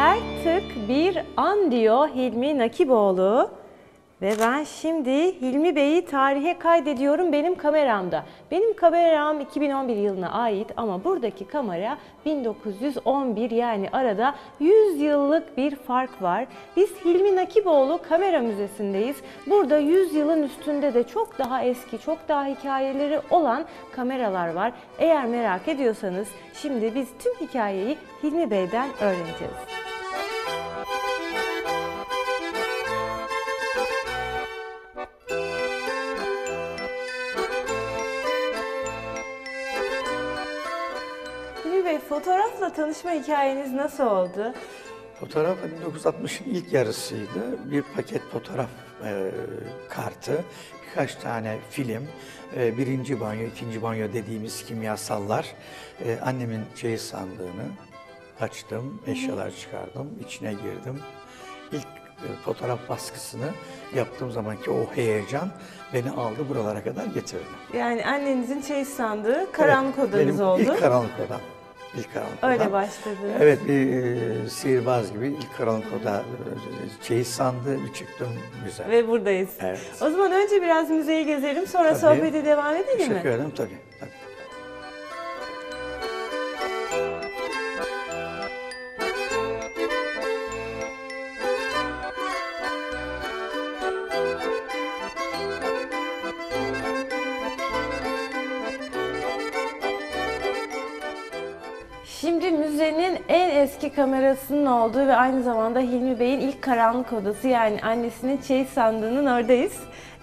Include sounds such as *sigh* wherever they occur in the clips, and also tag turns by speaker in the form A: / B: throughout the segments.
A: Her tık bir an diyor Hilmi Nakiboğlu. Ve ben şimdi Hilmi Bey'i tarihe kaydediyorum benim kameramda. Benim kameram 2011 yılına ait ama buradaki kamera 1911 yani arada 100 yıllık bir fark var. Biz Hilmi Nakiboğlu Kamera Müzesi'ndeyiz. Burada 100 yılın üstünde de çok daha eski, çok daha hikayeleri olan kameralar var. Eğer merak ediyorsanız şimdi biz tüm hikayeyi Hilmi Bey'den öğreneceğiz. Fotoğrafla tanışma hikayeniz nasıl oldu?
B: Fotoğraf 1960'ın ilk yarısıydı. Bir paket fotoğraf e, kartı, birkaç tane film, e, birinci banyo, ikinci banyo dediğimiz kimyasallar. E, annemin çeyiz sandığını açtım, eşyalar çıkardım, içine girdim. İlk e, fotoğraf baskısını yaptığım zamanki o heyecan beni aldı buralara kadar getirdi.
A: Yani annenizin çeyiz sandığı karanlık odanız
B: benim
A: oldu.
B: ilk karanlık odam. İlk karanlık
A: Öyle
B: odam.
A: başladınız.
B: Evet bir e, sihirbaz gibi ilk karanlık oda e, çeyiz sandığı bir çıktım müze.
A: Ve buradayız.
B: Evet.
A: O zaman önce biraz müzeyi gezelim sonra
B: Tabii.
A: sohbete devam edelim mi?
B: Teşekkür ederim tabii. tabii.
A: Şimdi müzenin en eski kamerasının olduğu ve aynı zamanda Hilmi Bey'in ilk karanlık odası yani annesinin çeyiz sandığının oradayız.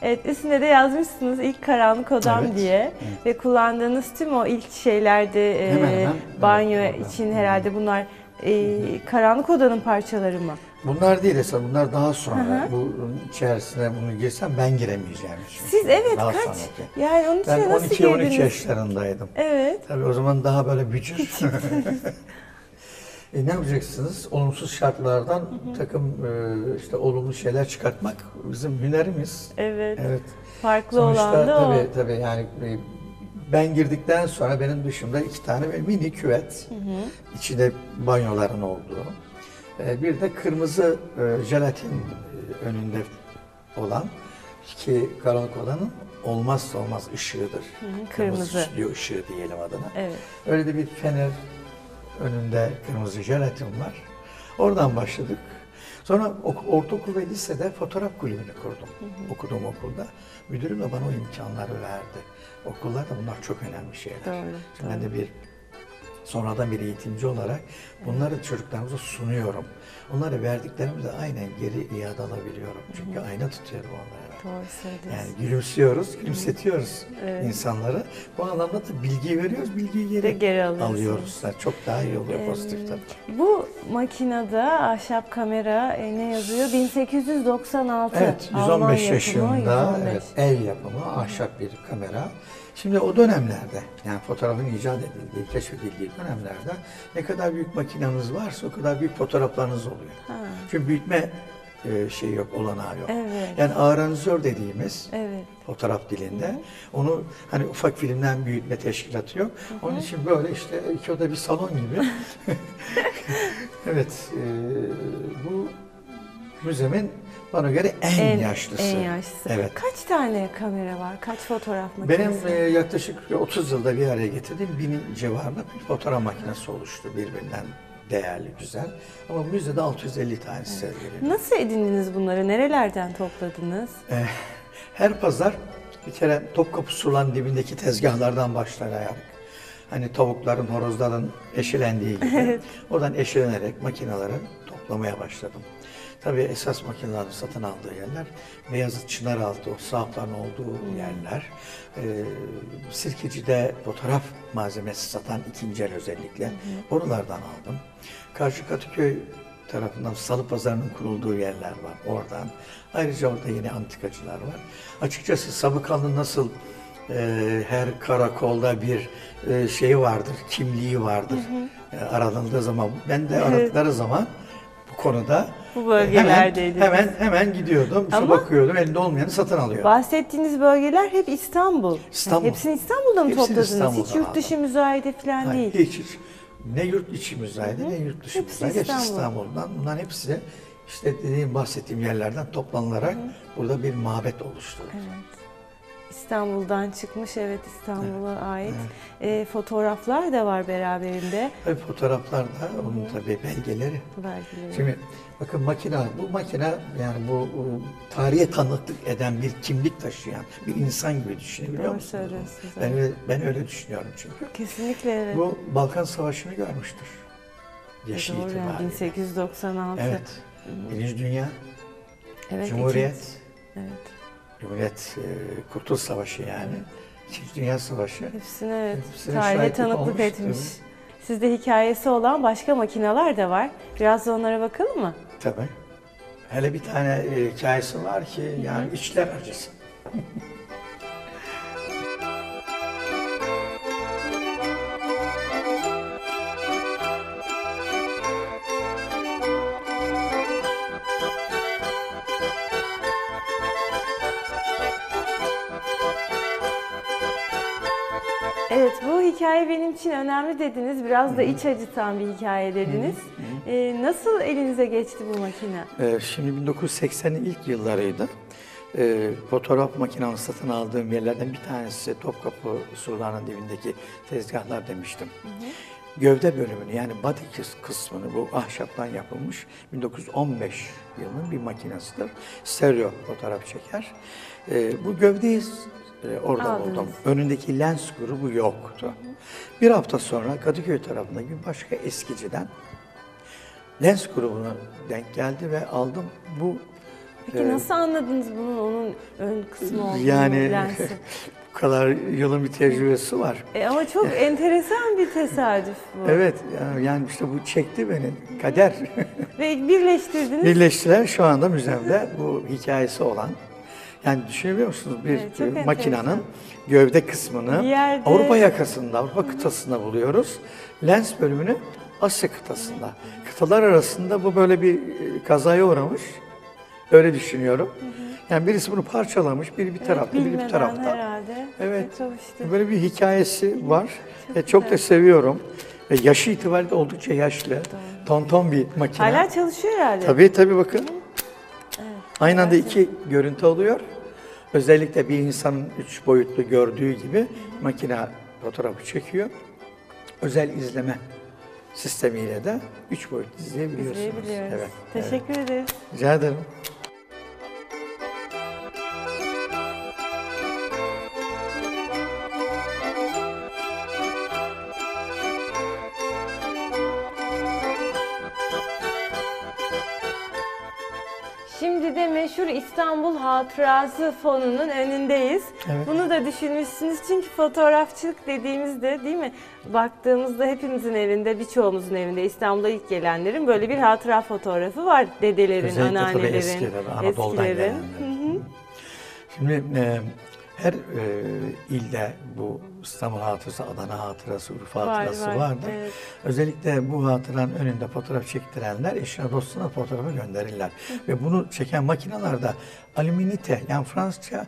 A: Evet üstünde de yazmışsınız ilk karanlık odam
B: Evet,
A: diye. Ve kullandığınız tüm o ilk şeylerde e,
B: Hemen hemen,
A: banyo
B: evet,
A: için herhalde bunlar e, karanlık odanın parçaları mı?
B: Bunlar değil esas bunlar daha sonra. Bunun içerisine bunu girsem ben giremeyeceğim. çünkü.
A: Siz evet
B: Daha
A: kaç?
B: sonraki.
A: Yani onun içine
B: Ben
A: nasıl
B: 12-13
A: girdiniz?
B: yaşlarındaydım.
A: Evet.
B: Tabii o zaman daha böyle bücür. *laughs* *laughs* e, ne yapacaksınız? Olumsuz şartlardan takım e, işte olumlu şeyler çıkartmak bizim hünerimiz.
A: Evet.
B: Evet.
A: Farklı
B: Sonuçta
A: olan da o.
B: tabii tabii yani e, ben girdikten sonra benim dışımda iki tane mini küvet, içinde banyoların olduğu, bir de kırmızı e, jelatin e, önünde olan ki karanlık odanın olmazsa olmaz ışığıdır.
A: kırmızı.
B: stüdyo ışığı diyelim adına.
A: Evet.
B: Öyle de bir fener önünde kırmızı jelatin var. Oradan başladık. Sonra ok- ortaokul ve lisede fotoğraf kulübünü kurdum. Okuduğum okulda. Müdürüm de bana o imkanları verdi. Okullarda bunlar çok önemli şeyler.
A: Doğru,
B: Şimdi ben de bir sonradan bir eğitimci olarak bunları çocuklarımıza sunuyorum. Onlara verdiklerimi de aynen geri iade alabiliyorum. Çünkü ayna tutuyorum onlara.
A: Doğru söylüyorsunuz.
B: Yani gülümsüyoruz, gülümsetiyoruz
A: Evet.
B: insanları. Bu anlamda da bilgi veriyoruz, bilgiyi
A: De
B: geri,
A: geri alıyorsunuz.
B: alıyoruz. Yani çok daha iyi oluyor
A: Ee,
B: pozitif tabii.
A: Bu makinede ahşap kamera e, ne yazıyor? 1896.
B: Evet,
A: Alman
B: 115
A: yapımı,
B: yaşında
A: 115.
B: evet, el yapımı ahşap bir kamera. Şimdi o dönemlerde yani fotoğrafın icat edildiği, keşfedildiği dönemlerde ne kadar büyük makineniz varsa o kadar büyük fotoğraflarınız oluyor.
A: Ha.
B: Çünkü büyütme şey yok, olanağı yok.
A: Evet.
B: Yani aranzör dediğimiz
A: Evet.
B: fotoğraf dilinde. Onu hani ufak filmden büyütme teşkilatı yok. Onun için böyle işte iki oda bir salon gibi. *laughs* *laughs* evet, e, bu müzemin bana göre en, yaşlısı.
A: En yaşlısı.
B: Evet.
A: Kaç tane kamera var? Kaç fotoğraf makinesi?
B: Benim e, yaklaşık 30 yılda bir araya getirdiğim binin civarında bir fotoğraf makinesi oluştu birbirinden değerli, güzel. Ama müzede 650 tanesi sergileniyor.
A: Nasıl edindiniz bunları? Nerelerden topladınız?
B: Eh, Her pazar bir kere Topkapı Surları'nın dibindeki tezgahlardan başlayarak hani tavukların, horozların eşelendiği gibi *laughs* oradan eşelenerek makineleri toplamaya başladım. Tabii esas makinelerin satın aldığı yerler Beyazıt Çınaraltı, o sahafların olduğu yerler. Ee, Sirkeci'de fotoğraf malzemesi satan ikinci el özellikle oralardan aldım. Karşı Katıköy tarafından Salı Pazarı'nın kurulduğu yerler var oradan. Ayrıca orada yine antikacılar var. Açıkçası Sabıkalı nasıl e, her karakolda bir e, şeyi vardır, kimliği vardır. E, aranıldığı zaman, ben de *laughs* aradıkları zaman konuda
A: Bu
B: hemen,
A: bölgelerdeydiniz.
B: hemen hemen gidiyordum, işte
A: Ama-
B: bakıyordum, elinde olmayanı satın alıyordum.
A: Bahsettiğiniz bölgeler hep İstanbul.
B: İstanbul.
A: Hepsini İstanbul'da mı
B: Hepsini
A: topladınız?
B: İstanbul'dan
A: Hiç yurt dışı müzayede falan
B: Hayır,
A: değil.
B: hiç hiç. ne yurt içimizdeydi ne yurt dışımızdaydı. Hepsi
A: İstanbul.
B: İstanbul'dan. Bunların hepsi işte dediğim bahsettiğim yerlerden toplanılarak burada bir mabet oluşturdu.
A: İstanbul'dan çıkmış evet İstanbul'a ait. E, fotoğraflar da var beraberinde.
B: Tabii fotoğraflar da onun tabii belgeleri.
A: Belgeleri.
B: Şimdi bakın makine, bu makine yani bu, tarihe tanıklık eden bir kimlik taşıyan bir insan gibi düşünebiliyor
A: Doğru
B: musunuz? Ben öyle, ben öyle düşünüyorum çünkü.
A: Kesinlikle evet.
B: Bu Balkan Savaşı'nı görmüştür. Yaşı
A: Doğru yani
B: itibariyle.
A: 1896.
B: Evet. Birinci Dünya,
A: Evet,
B: Cumhuriyet,
A: ikinci- Evet.
B: Cumhuriyet e, Kurtuluş Savaşı yani. İkinci Dünya Savaşı.
A: Hepsine evet,
B: Hepsine
A: tarihe tanıklık
B: olmuş,
A: etmiş.
B: tabii.
A: Sizde hikayesi olan başka makineler de var. Biraz da onlara bakalım mı?
B: Tabii. Hele bir tane e, hikayesi var ki yani içler acısı. *laughs*
A: hikaye benim için önemli dediniz. Biraz da iç acıtan bir hikaye dediniz. Ee, nasıl elinize geçti bu makine?
B: Ee, Şimdi 1980'in ilk yıllarıydı. Ee, fotoğraf makinamı satın aldığım yerlerden bir tanesi Topkapı surlarının dibindeki tezgahlar demiştim. Gövde bölümünü yani body kıs- kısmını bu ahşaptan yapılmış 1915 yılının bir makinesidir. Stereo fotoğraf çeker. Ee, bu gövdeyi e, orada
A: Aldınız.
B: buldum. Önündeki lens grubu yoktu. Bir hafta sonra Kadıköy tarafındaki bir başka eskiciden lens grubuna denk geldi ve aldım. Bu
A: Peki
B: e,
A: nasıl anladınız bunun onun ön kısmı olduğunu,
B: yani
A: lensi? *laughs*
B: bu kadar yılın bir tecrübesi var.
A: E, ama çok *laughs* enteresan bir tesadüf bu.
B: Evet yani- yani işte bu çekti beni kader.
A: Ve birleştirdiniz.
B: Birleştiler şu anda müzemde bu hikayesi olan. Yani düşünebiliyor musunuz bir
A: Evet,
B: e, makinenin
A: enteresan.
B: gövde kısmını
A: yerde-
B: Avrupa yakasında, Avrupa kıtasında buluyoruz. Lens bölümünü Asya kıtasında. Kıtalar arasında bu böyle bir e, kazaya uğramış. Öyle düşünüyorum. Yani birisi bunu parçalamış, biri bir tarafta, biri bir tarafta.
A: herhalde.
B: Evet.
A: İşte.
B: Böyle bir hikayesi var. Çok, çok da seviyorum. Ve yaşı itibariyle oldukça yaşlı. Tonton bir makine.
A: Hala çalışıyor herhalde.
B: Tabii tabii bakın. Aynı anda iki görüntü oluyor. Özellikle bir insanın üç boyutlu gördüğü gibi makine fotoğrafı çekiyor. Özel izleme sistemiyle de üç boyutlu izleyebiliyorsunuz.
A: İzleyebiliyoruz.
B: Evet.
A: Teşekkür ederiz.
B: Rica ederim.
A: Meşhur İstanbul Hatırası Fonu'nun önündeyiz.
B: Evet.
A: Bunu da düşünmüşsünüz çünkü fotoğrafçılık dediğimizde değil mi? Baktığımızda hepimizin evinde, birçoğumuzun evinde İstanbul'a ilk gelenlerin böyle bir hatıra fotoğrafı var. Dedelerin,
B: Özellikle
A: anneannelerin,
B: eski tabii, Anadolu'dan
A: eskilerin.
B: gelenler. Şimdi e, her e, ilde bu İstanbul hatırası, Adana hatırası, Urfa
A: Var,
B: hatırası
A: var,
B: vardır.
A: evet.
B: Özellikle bu hatıranın önünde fotoğraf çektirenler eşine dostuna fotoğrafı gönderirler. Ve bunu çeken makinelerde alüminite yani Fransızca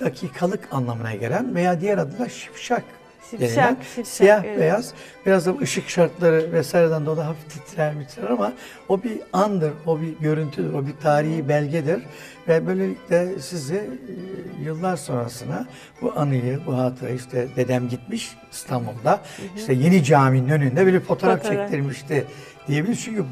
B: dakikalık anlamına gelen veya diğer adıyla şipşak
A: Şipşak,
B: siyah
A: evet.
B: beyaz. biraz da ışık şartları vesaireden dolayı hafif titrer titrer ama o bir andır, o bir görüntüdür, o bir tarihi belgedir. Ve böylelikle sizi e, yıllar sonrasına bu anıyı, bu hatırayı işte dedem gitmiş İstanbul'da işte yeni caminin önünde bir fotoğraf,
A: Fotoğraf.
B: çektirmişti diyebiliriz. Çünkü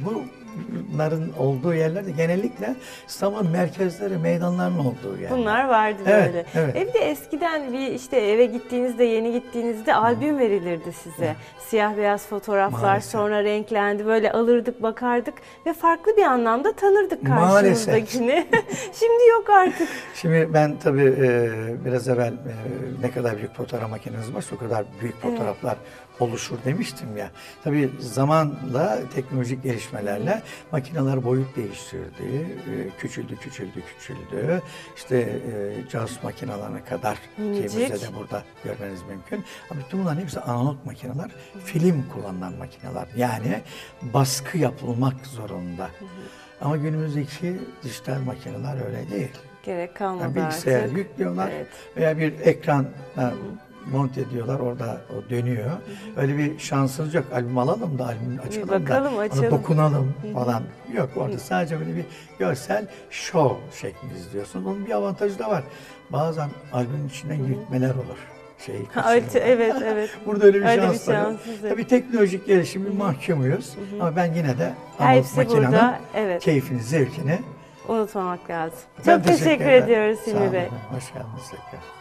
B: bunların olduğu yerlerde genellikle İstanbul merkezleri, meydanların olduğu yer.
A: Bunlar vardı
B: Evet,
A: böyle.
B: evet.
A: Evde eskiden bir işte eve gittiğinizde, yeni gittiğinizde albüm verilirdi size. Siyah beyaz fotoğraflar
B: Maalesef.
A: sonra renklendi. Böyle alırdık, bakardık ve farklı bir anlamda tanırdık
B: Maalesef.
A: karşımızdakini. *laughs* Şimdi yok artık.
B: Şimdi ben tabii e, biraz evvel e, ne kadar büyük fotoğraf makineniz varsa o kadar büyük fotoğraflar oluşur demiştim ya. Tabii zamanla teknolojik gelişmelerle makineler boyut değiştirdi, e, küçüldü, küçüldü, küçüldü. İşte e, casus makinelerine kadar ki
A: Minicik.
B: müzede burada görmeniz mümkün. Ama bütün bunların hepsi analog makineler, film kullanılan makineler. Yani baskı yapılmak zorunda. Ama günümüzdeki dijital makineler öyle değil.
A: Gerek kalmadı
B: Yani bilgisayar
A: artık.
B: yüklüyorlar
A: Evet.
B: veya bir ekran monte ediyorlar. Orada o dönüyor. Öyle bir şansınız yok. Albüm alalım da albüm açalım
A: bakalım,
B: da ona
A: açalım.
B: dokunalım falan. Yok orada sadece böyle bir görsel show şeklinde izliyorsun. Onun bir avantajı da var. Bazen albümün içinden yürütmeler olur. Şey,
A: evet *laughs* evet.
B: Burada öyle bir
A: Öyle bir
B: şans
A: şansımız yok.
B: Tabii teknolojik gelişimi mahkumuyuz. Ama ben yine de analog makinenin
A: burada, evet.
B: keyfini, zevkini
A: Unutmamak lazım.
B: Ben
A: Çok teşekkür,
B: ederim.
A: ediyoruz Hilmi. Bey.
B: Hoş geldiniz tekrar.